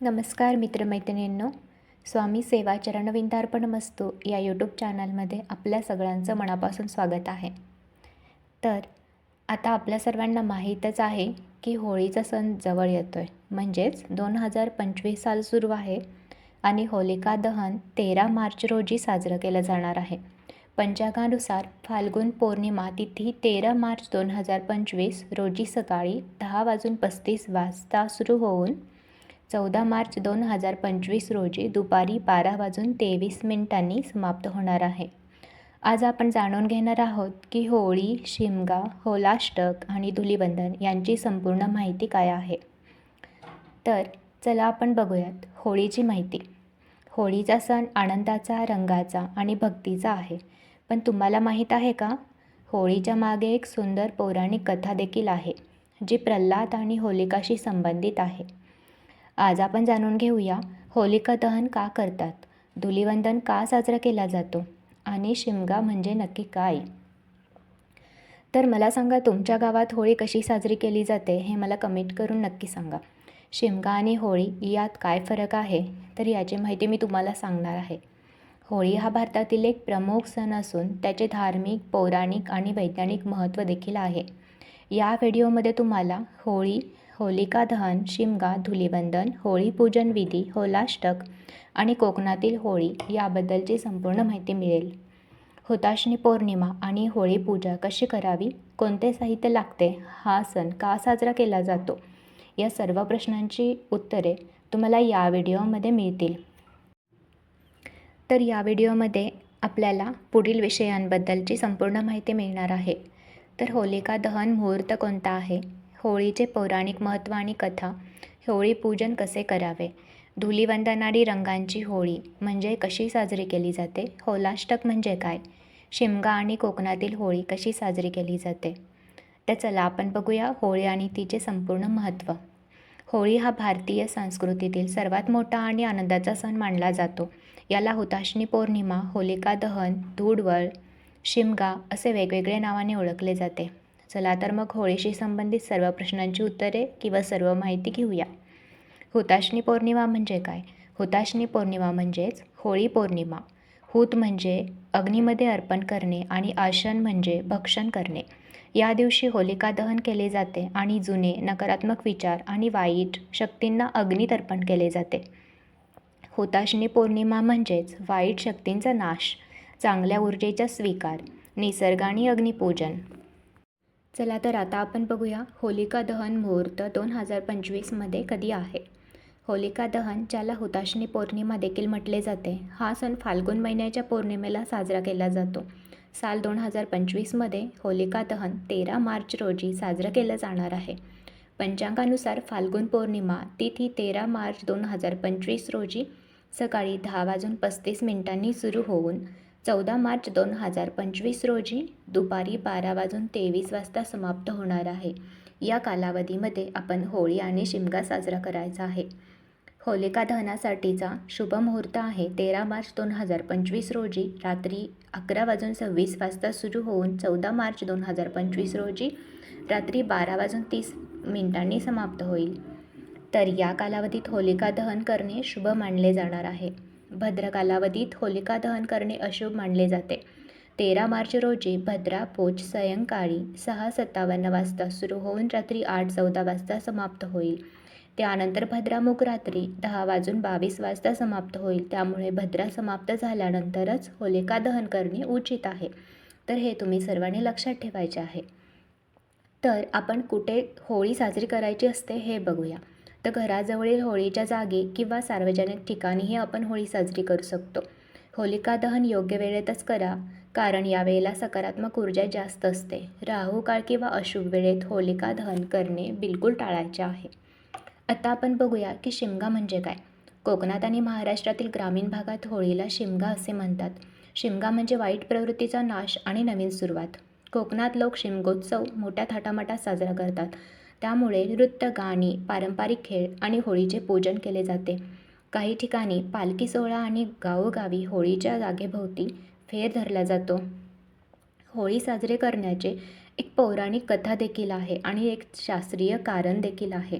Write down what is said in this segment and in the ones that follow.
नमस्कार मित्रमैत्रिणींनो स्वामी सेवा चरणविंदार्पण मस्तू या यूट्यूब चॅनलमध्ये आपल्या सगळ्यांचं मनापासून स्वागत आहे. तर आता आपल्या सर्वांना माहीतच आहे की होळीचा सण जवळ येतो आहे म्हणजेच दोन हजार पंचवीस साल सुरू आहे आणि होलिका दहन तेरा मार्च रोजी साजरं केलं जाणार आहे. पंचांगानुसार फाल्गुन पौर्णिमा तिथी तेरा मार्च दोन हजार पंचवीस रोजी सकाळी दहा वाजून पस्तीस वाजता सुरू होऊन चौदा मार्च दोन हजार पंचवीस रोजी दुपारी बारा वाजून तेवीस मिनिटांनी समाप्त होणार आहे. आज आपण जाणून घेणार आहोत की होळी शिमगा होलाष्टक आणि धुलीबंधन यांची संपूर्ण माहिती काय आहे. तर चला आपण बघूयात होळीची माहिती. होळीचा सण आनंदाचा रंगाचा आणि भक्तीचा आहे. पण तुम्हाला माहीत आहे का? होळीच्या मागे एक सुंदर पौराणिक कथा देखील आहे जी प्रल्हाद आणि होलिकाशी संबंधित आहे. आज आपण जाणून घेऊया होलिका दहन का करतात? धुलिवंदन का साजरा केला जातो? आणि शिमगा म्हणजे नक्की काय? तर मला सांगा तुमच्या गावात होळी कशी साजरी केली जाते हे मला कमेंट करून नक्की सांगा. शिमगा आणि होळी यात काय फरक आहे? तर याची माहिती मी तुम्हाला सांगणार आहे. होळी हा भारतातील एक प्रमुख सण असून त्याचे धार्मिक पौराणिक आणि वैज्ञानिक महत्त्व देखील आहे. या व्हिडिओमध्ये तुम्हाला होळी होलिका दहन शिमगा धुलिवंदन होळी पूजन विधी होलाष्टक आणि कोकणातील होळी याबद्दलची संपूर्ण माहिती मिळेल. हुताशनी पौर्णिमा आणि होळी पूजा कशी करावी कोणते साहित्य लागते हा सण का साजरा केला जातो या सर्व प्रश्नांची उत्तरे तुम्हाला या व्हिडिओमध्ये मिळतील. तर या व्हिडिओमध्ये आपल्याला पुढील विषयांबद्दलची संपूर्ण माहिती मिळणार आहे. तर होलिका दहन मुहूर्त कोणता आहे? होळीचे पौराणिक महत्त्व आणि कथा होळी पूजन कसे करावे? धुलीवंदनाडी रंगांची होळी म्हणजे कशी साजरी केली जाते? होलाष्टक म्हणजे काय? शिमगा आणि कोकणातील होळी कशी साजरी केली जाते? तर चला आपण बघूया होळी आणि तिचे संपूर्ण महत्त्व. होळी हा भारतीय संस्कृतीतील सर्वात मोठा आणि आनंदाचा सण मानला जातो. याला हुताशनी पौर्णिमा होलिका दहन धूडवळ शिमगा असे वेगवेगळ्या नावाने ओळखले जाते. चला तर मग होळीशी संबंधित सर्व प्रश्नांची उत्तरे किंवा सर्व माहिती घेऊया. हुताशनी पौर्णिमा म्हणजे काय? हुताशनी पौर्णिमा म्हणजेच होळी पौर्णिमा. हूत म्हणजे अग्नीमध्ये अर्पण करणे आणि आशन म्हणजे भक्षण करणे. या दिवशी होलिका दहन केले जाते आणि जुने नकारात्मक विचार आणि वाईट शक्तींना अग्नीत अर्पण केले जाते. हुताशनी पौर्णिमा म्हणजेच वाईट शक्तींचा नाश चांगल्या ऊर्जेचा स्वीकार निसर्ग आणि अग्निपूजन. चला तर आता आपण बघूया होलिका दहन मुहूर्त दोन हजार पंचवीसमध्ये कधी आहे. होलिका दहन ज्याला हुताशनी पौर्णिमा देखील म्हटले जाते हा सण फाल्गुन महिन्याच्या पौर्णिमेला साजरा केला जातो. साल दोन हजार पंचवीसमध्ये होलिका दहन तेरा मार्च रोजी साजरं केलं जाणार आहे. पंचांगानुसार फाल्गुन पौर्णिमा तिथी तेरा मार्च दोन हजार पंचवीस रोजी सकाळी दहा वाजून पस्तीस मिनिटांनी सुरू होऊन चौदा मार्च दोन हजार पंचवीस रोजी दुपारी बारा वाजून तेवीस वाजता समाप्त होणार आहे. या कालावधीमध्ये आपण होळी आणि शिमगा साजरा करायचा आहे. होलिका दहनासाठीचा शुभ मुहूर्त आहे. तेरा मार्च दोन हजार पंचवीस रोजी रात्री अकरा वाजून सव्वीस वाजता सुरू होऊन चौदा मार्च दोन हजार पंचवीस रोजी रात्री बारा वाजून तीस मिनिटांनी समाप्त होईल. तर या कालावधीत होलिका दहन करणे शुभ मानले जाणार आहे. भद्र कालावधीत होलिका दहन करणे अशुभ मानले जाते. तेरा मार्च रोजी भद्रा पोच सायंकाळी सहा सत्तावन्न वाजता सुरू होऊन रात्री आठ चौदा वाजता समाप्त होईल. त्यानंतर भद्रामुख रात्री दहा वाजून बावीस वाजता समाप्त होईल. त्यामुळे भद्रा समाप्त झाल्यानंतरच होलिका दहन करणे उचित आहे. तर हे तुम्ही सर्वांनी लक्षात ठेवायचे आहे. तर आपण कुठे होळी साजरी करायची असते हे बघूया. तर घराजवळील होळीच्या जागी किंवा सार्वजनिक ठिकाणीही आपण होळी साजरी करू शकतो. होलिका दहन योग्य वेळेतच करा कारण यावेळेला सकारात्मक ऊर्जा जास्त असते. राहू काळ किंवा अशुभ वेळेत होलिका दहन करणे बिलकुल टाळायचे आहे. आता आपण बघूया की शिमगा म्हणजे काय? कोकणात आणि महाराष्ट्रातील ग्रामीण भागात होळीला शिमगा असे म्हणतात. शिमगा म्हणजे वाईट प्रवृत्तीचा नाश आणि नवीन सुरुवात. कोकणात लोक शिमगोत्सव मोठ्या थाटामाटात साजरा करतात. त्यामुळे नृत्य गाणी पारंपरिक खेळ आणि होळीचे पूजन केले जाते. काही ठिकाणी पालखी सोहळा आणि गावोगावी होळीच्या जागेभोवती फेर धरला जातो. होळी साजरे करण्याचे एक पौराणिक कथा देखील आहे आणि एक शास्त्रीय कारण देखील आहे.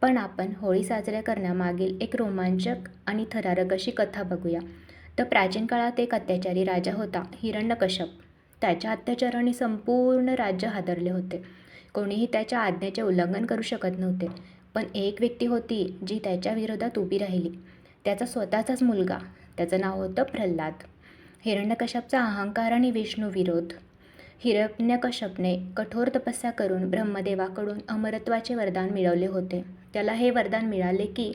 पण आपण होळी साजऱ्या करण्यामागील एक रोमांचक आणि थरारक अशी कथा बघूया. तर प्राचीन काळात एक अत्याचारी राजा होता हिरण्यकश्यप. त्याच्या अत्याचाराने संपूर्ण राज्य हादरले होते. कोणीही त्याच्या आज्ञेचे उल्लंघन करू शकत नव्हते. पण एक व्यक्ती होती जी त्याच्या विरोधात उभी राहिली. त्याचा स्वतःचाच मुलगा. त्याचं नाव होतं प्रल्हाद. हिरण्यकश्यपचा अहंकार आणि विष्णू विरोध. हिरण्यकश्यपने कठोर तपस्या करून ब्रह्मदेवाकडून अमरत्वाचे वरदान मिळवले होते. त्याला हे वरदान मिळाले की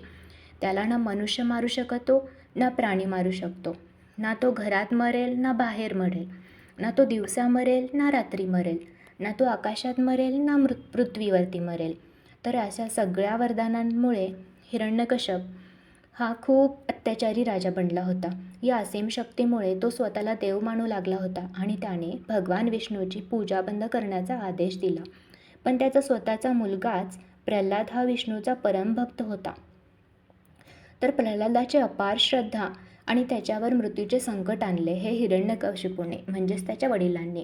त्याला ना मनुष्य मारू शकतो ना प्राणी मारू शकतो. ना तो घरात मरेल ना बाहेर मरेल. ना तो दिवसा मरेल ना रात्री मरेल. ना तो आकाशात मरेल ना मृ पृथ्वीवरती मरेल. तर अशा सगळ्या वरदानांमुळे हिरण्यकश्यप हा खूप अत्याचारी राजा बनला होता. या असीम शक्तीमुळे तो स्वतःला देव मानू लागला होता आणि त्याने भगवान विष्णूची पूजा बंद करण्याचा आदेश दिला. पण त्याचा स्वतःचा मुलगाच प्रल्हाद हा विष्णूचा परमभक्त होता. तर प्रल्हादाची अपार श्रद्धा आणि त्याच्यावर मृत्यूचे संकट आणले हे हिरण्यकशिपूने म्हणजेच त्याच्या वडिलांनी.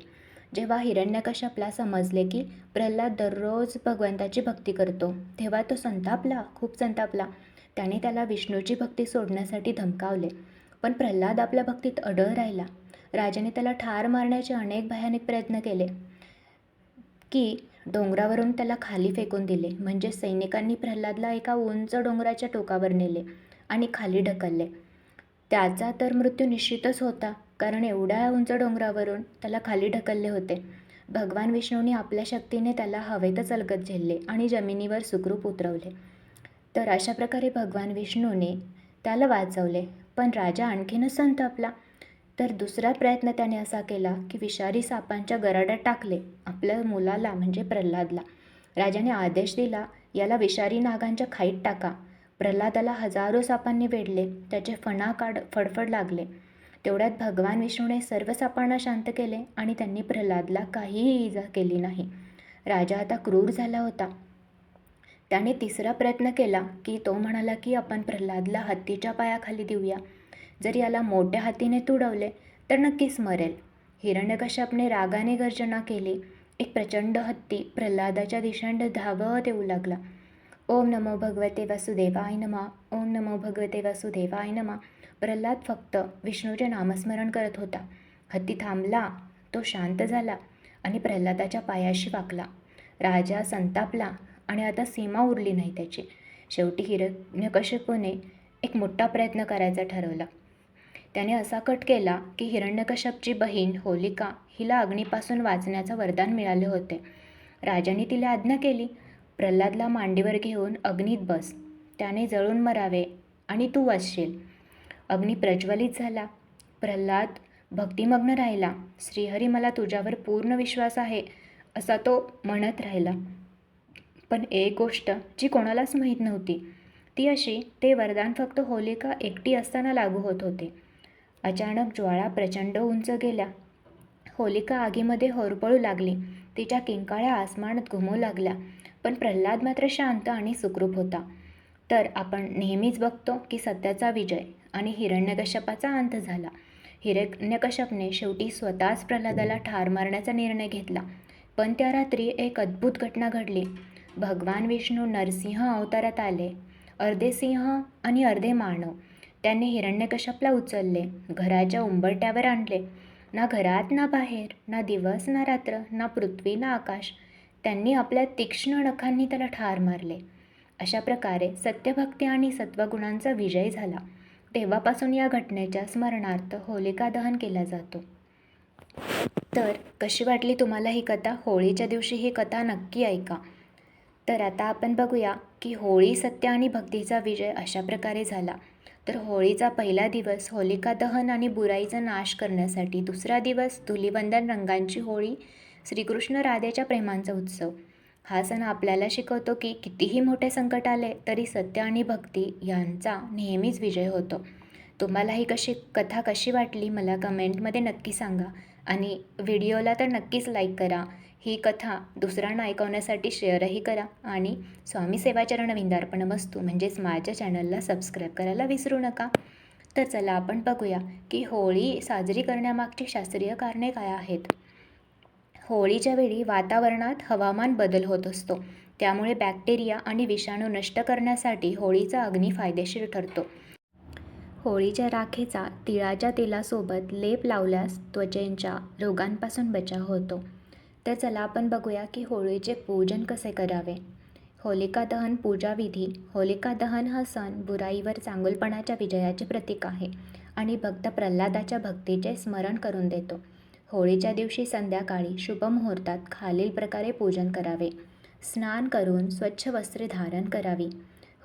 जेव्हा हिरण्यकश्यपला समजले की प्रल्हाद दररोज भगवंताची भक्ती करतो तेव्हा तो संतापला खूप संतापला. त्याने त्याला विष्णूची भक्ती सोडण्यासाठी धमकावले. पण प्रल्हाद आपल्या भक्तीत अडळ राहिला. राजाने त्याला ठार मारण्याचे अनेक भयानक प्रयत्न केले की डोंगरावरून त्याला खाली फेकून दिले. म्हणजे सैनिकांनी प्रल्हादला एका उंच डोंगराच्या टोकावर नेले आणि खाली ढकलले. त्याचा तर मृत्यू निश्चितच होता. कारण एवढ्या उंच डोंगरावरून त्याला खाली ढकलले होते. भगवान विष्णूने आपल्या शक्तीने त्याला हवेतच अलगत झेलले आणि जमिनीवर सुखरूप उतरवले. तर अशा प्रकारे भगवान विष्णूने त्याला वाचवले. पण राजा आणखीनच संतापला. तर दुसरा प्रयत्न त्याने असा केला की विषारी सापांच्या गराड्यात टाकले आपल्या मुलाला म्हणजे प्रल्हादला. राजाने आदेश दिला याला विषारी नागांच्या खाईत टाका. प्रल्हादाला हजारो सापांनी वेढले त्याचे फणा काढ फडफड लागले. तेवढ्यात भगवान विष्णूने सर्व सापांना शांत केले आणि त्यांनी प्रल्हादला काहीही इजा केली नाही. राजा आता क्रूर झाला होता. त्याने तिसरा प्रयत्न केला की तो म्हणाला की आपण प्रल्हादला हत्तीच्या पायाखाली देऊया. जर याला मोठ्या हातीने तुडवले तर नक्कीच मरेल. हिरण्यकश्यपने रागाने गर्जना केली. एक प्रचंड हत्ती प्रल्हादाच्या दिशेने धावत येऊ लागला. ओम नमो भगवते वसुदेवाय नमा. ओम नमो भगवते वसुदेवाय नमा. प्रल्हाद फक्त विष्णूचे नामस्मरण करत होता. हत्ती थांबला तो शांत झाला आणि प्रल्हादाच्या पायाशी वाकला. राजा संतापला आणि आता सीमा उरली नाही त्याची. शेवटी हिरण्यकश्यपूने एक मोठा प्रयत्न करायचा ठरवला. त्याने असा कट केला की हिरण्यकश्यपची बहीण होलिका हिला अग्नीपासून वाचण्याचं वरदान मिळाले होते. राजाने तिला आज्ञा केली प्रल्हादला मांडीवर घेऊन अग्नीत बस. त्याने जळून मरावे आणि तू वाचशील. अग्नी प्रज्वलित झाला. प्रल्हाद भक्तिमग्न राहिला. श्रीहरी मला तुझ्यावर पूर्ण विश्वास आहे असा तो म्हणत राहिला. पण एक गोष्ट जी कोणालाच माहीत नव्हती ती अशी ते वरदान फक्त होलिका एकटी असताना लागू होत होते. अचानक ज्वाळा प्रचंड उंच गेल्या होलिका आगीमध्ये होरपळू लागली. तिच्या किंकाळ्या आसमानात घुमू लागल्या पण प्रल्हाद मात्र शांत आणि सुखरूप होता. तर आपण नेहमीच बघतो की सत्याचा विजय आणि हिरण्यकश्यपाचा अंत झाला. हिरण्यकश्यपने शेवटी स्वतःच प्रल्हादाला ठार मारण्याचा निर्णय घेतला. पण त्या रात्री एक अद्भुत घटना घडली. भगवान विष्णू नरसिंह अवतारात आले. अर्धे सिंह आणि अर्धे मानव. त्यांनी हिरण्यकश्यपला उचलले घराच्या उंबरट्यावर आणले. ना घरात ना बाहेर ना दिवस ना रात्र ना पृथ्वी ना आकाश. त्यांनी आपल्या तीक्ष्ण नखांनी त्याला ठार मारले. अशा प्रकारे सत्यभक्ती आणि सत्वगुणांचा विजय झाला. तेव्हापासून या घटनेच्या स्मरणार्थ होलिका दहन केला जातो. तर कशी वाटली तुम्हाला ही कथा? होळीच्या दिवशी ही कथा नक्की ऐका. तर आता आपण बघूया की होळी सत्य आणि भक्तीचा विजय अशा प्रकारे झाला. तर होळीचा पहिला दिवस होलिका दहन आणि बुराईचा नाश करण्यासाठी दुसरा दिवस धुलिवंदन रंगांची होळी श्रीकृष्ण राधेच्या प्रेमांचा उत्सव. हा सण आपल्याला शिकवतो की कितीही मोठे संकट आले तरी सत्य आणि भक्ती यांचा नेहमीच विजय होतो. तुम्हाला ही कशी कथा कशी वाटली मला कमेंटमध्ये नक्की सांगा आणि व्हिडिओला तर नक्कीच लाईक करा. ही कथा दुसऱ्यांना ऐकवण्यासाठी शेअरही करा आणि स्वामी सेवाचरण विंदार्पण वस्तू म्हणजेच माझ्या चॅनलला सबस्क्राईब करायला विसरू नका. तर चला आपण बघूया की होळी साजरी करण्यामागची शास्त्रीय कारणे काय आहेत? होळीच्या वेळी वातावरणात हवामान बदल होत असतो. त्यामुळे बॅक्टेरिया आणि विषाणू नष्ट करण्यासाठी होळीचा अग्नी फायदेशीर ठरतो. होळीच्या राखेचा तिळाच्या तेलासोबत लेप लावल्यास त्वचेच्या रोगांपासून बचाव होतो. तर चला आपण बघूया की होळीचे पूजन कसे करावे? होलिका दहन पूजाविधी होलिका दहन हा सण बुराईवर चांगुलपणाच्या विजयाचे प्रतीक आहे आणि भक्त प्रल्हादाच्या भक्तीचे स्मरण करून देतो. होळीच्या दिवशी संध्याकाळी शुभमुहूर्तात खालील प्रकारे पूजन करावे. स्नान करून स्वच्छ वस्त्रे धारण करावी.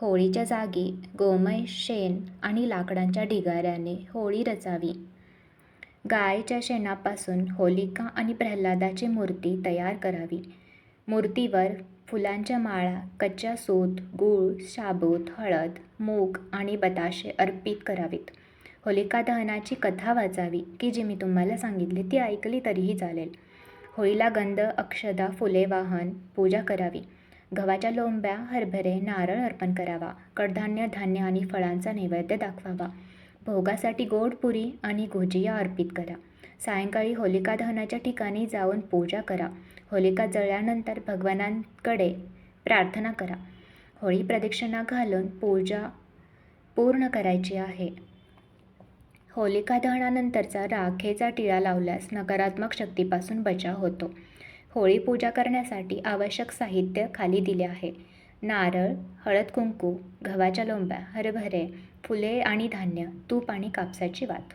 होळीच्या जागी गोमय शेण आणि लाकडांच्या ढिगाऱ्याने होळी रचावी. गायच्या शेणापासून होलिका आणि प्रल्हादाची मूर्ती तयार करावी. मूर्तीवर फुलांच्या माळा कच्च्या सूत गूळ शाबूत हळद मूग आणि बताशे अर्पित करावीत. होलिका दहनाची कथा वाचावी की जी मी तुम्हाला सांगितली ती ऐकली तरीही चालेल. होळीला गंध अक्षदा फुले वाहन पूजा करावी. गव्हाच्या लोंब्या हरभरे नारळ अर्पण करावा. कडधान्य धान्य आणि फळांचा नैवेद्य दाखवावा. भोगासाठी गोड पुरी आणि गुजिया अर्पित करा. सायंकाळी होलिका दहनाच्या ठिकाणी जाऊन पूजा करा. होलिका जळल्यानंतर भगवानांकडे प्रार्थना करा. होळी प्रदक्षिणा घालून पूजा पूर्ण करायची आहे. होलिका दहनानंतरचा राखेचा टिळा लावल्यास नकारात्मक शक्तीपासून बचाव होतो. होळी पूजा करण्यासाठी आवश्यक साहित्य खाली दिले आहे. नारळ हळद कुंकू गव्हाच्या लोंब्या हरभरे फुले आणि धान्य तूप आणि कापसाची वात.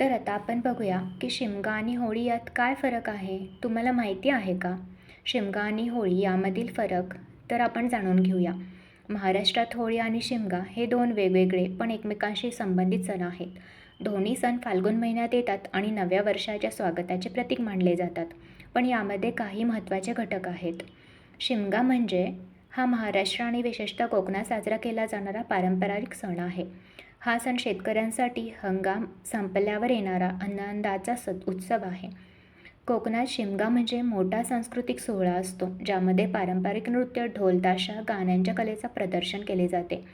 तर आता आपण बघूया की शिमगा आणि होळी यात काय फरक आहे? तुम्हाला माहिती आहे का? शिमगा आणि होळी यामधील फरक? तर आपण जाणून घेऊया. महाराष्ट्रात होळी आणि शिमगा हे दोन वेगवेगळे पण एकमेकांशी संबंधित सण आहेत. दोन्ही सण फाल्गुन महिन्यात येतात आणि नव्या वर्षाच्या स्वागताचे प्रतीक मानले जातात. पण यामध्ये काही महत्त्वाचे घटक आहेत. शिमगा म्हणजे हा महाराष्ट्र आणि विशेषतः कोकणात साजरा केला जाणारा पारंपरिक सण आहे. हा सण शेतकऱ्यांसाठी हंगाम संपल्यावर येणारा आनंदाचा स उत्सव आहे. कोकणात शिमगा म्हणजे मोठा सांस्कृतिक सोहळा असतो ज्यामध्ये पारंपरिक नृत्य ढोल ताशा गाण्यांच्या कलेचं प्रदर्शन केले जाते.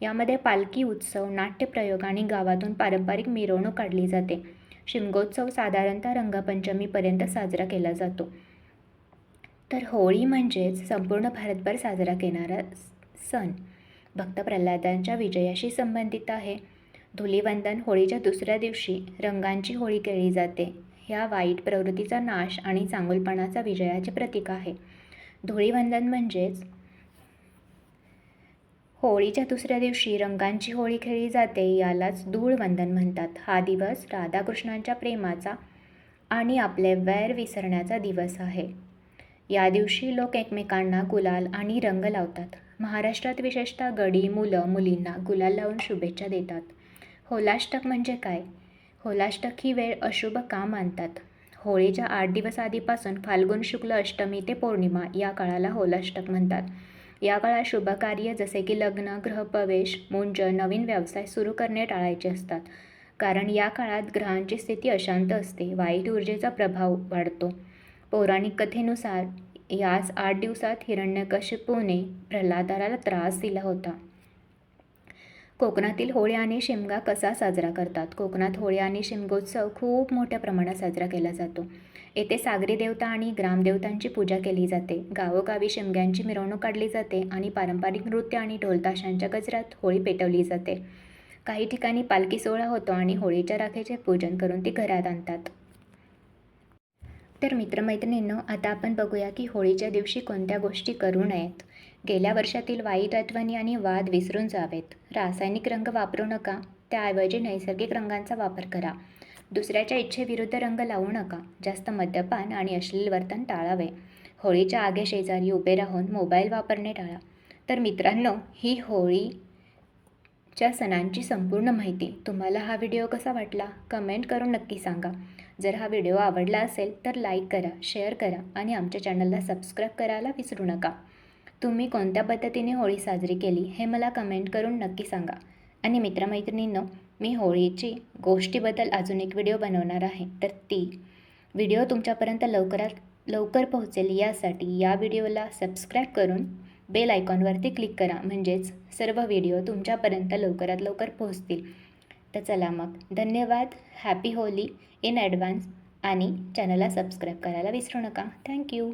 यामध्ये पालखी उत्सव नाट्यप्रयोग आणि गावातून पारंपरिक मिरवणूक काढली जाते. शिमगोत्सव साधारणतः रंगपंचमीपर्यंत साजरा केला जातो. तर होळी म्हणजेच संपूर्ण भारतभर साजरा केणारा सण. भक्त प्रल्हादांच्या विजयाशी संबंधित आहे. धुलीवंदन होळीच्या दुसऱ्या दिवशी रंगांची होळी केली जाते. ह्या वाईट प्रवृत्तीचा नाश आणि चांगुलपणाचा विजयाचे प्रतीक आहे. धुळीवंदन म्हणजेच होळीच्या दुसऱ्या दिवशी रंगांची होळी खेळली जाते यालाच धूळवंदन म्हणतात. हा दिवस राधाकृष्णांच्या प्रेमाचा आणि आपले वैर विसरण्याचा दिवस आहे. या दिवशी लोक एकमेकांना गुलाल आणि रंग लावतात. महाराष्ट्रात विशेषतः गडी मुलं मुलींना गुलाल लावून शुभेच्छा देतात. होलाष्टक म्हणजे काय? होलाष्टक ही वेळ अशुभ का मानतात? होळीच्या आठ दिवस आधीपासून फाल्गुन शुक्ल अष्टमी ते पौर्णिमा या काळाला होलाष्टक म्हणतात. या काळात शुभकार्य जसे की लग्न ग्रहप्रवेश मुंज नवीन व्यवसाय सुरू करणे टाळायचे असतात. कारण या काळात ग्रहांची स्थिती अशांत असते वाईट ऊर्जेचा प्रभाव वाढतो. पौराणिक कथेनुसार याच आठ दिवसात हिरण्यकशिपूने प्रल्हादाला त्रास दिला होता. कोकणातील होळी आणि शिमगा कसा साजरा करतात? कोकणात होळी आणि शिमगोत्सव खूप मोठ्या प्रमाणात साजरा केला जातो. येथे सागरी देवता आणि ग्रामदेवतांची पूजा केली जाते. गावोगावी शिमग्यांची मिरवणूक काढली जाते आणि पारंपरिक नृत्य आणि ढोलताशांच्या गजरात होळी पेटवली जाते. काही ठिकाणी पालखी सोहळा होतो आणि होळीच्या राखेचे पूजन करून ती घरात आणतात. तर मित्रमैत्रिणींनो आता आपण बघूया की होळीच्या दिवशी कोणत्या गोष्टी करू नयेत. गेल्या वर्षातील वाईट आठवणी आणि वाद विसरून जावेत. रासायनिक रंग वापरू नका. त्याऐवजी नैसर्गिक रंगांचा वापर करा. दुसऱ्याच्या इच्छेविरुद्ध रंग लावू नका. जास्त मद्यपान आणि अश्लील वर्तन टाळावे. होळीच्या आगे शेजारी उभे राहून मोबाईल वापरणे टाळा. तर मित्रांनो ही होळीच्या सणांची संपूर्ण माहिती तुम्हाला हा व्हिडिओ कसा वाटला? कमेंट करून नक्की सांगा. जर हा व्हिडिओ आवडला असेल तर लाईक करा शेअर करा आणि आमच्या चॅनलला सबस्क्राईब करायला विसरू नका. तुम्ही कोणत्या पद्धतीने होळी साजरी केली हे मला कमेंट करून नक्की सांगा. आणि मित्रमैत्रिणींनो मी होळीची गोष्टीबद्दल अजून एक व्हिडिओ बनवणार आहे. तर ती व्हिडिओ तुमच्यापर्यंत लवकरात लवकर पोहोचेल. यासाठी या व्हिडिओला सबस्क्राईब करून बेल आयकॉनवरती क्लिक करा. म्हणजेच सर्व व्हिडिओ तुमच्यापर्यंत लवकरात लवकर पोहोचतील. तर चला मग. धन्यवाद. हॅपी होली इन ॲडव्हान्स आणि चॅनलला सबस्क्राईब करायला विसरू नका. थँक्यू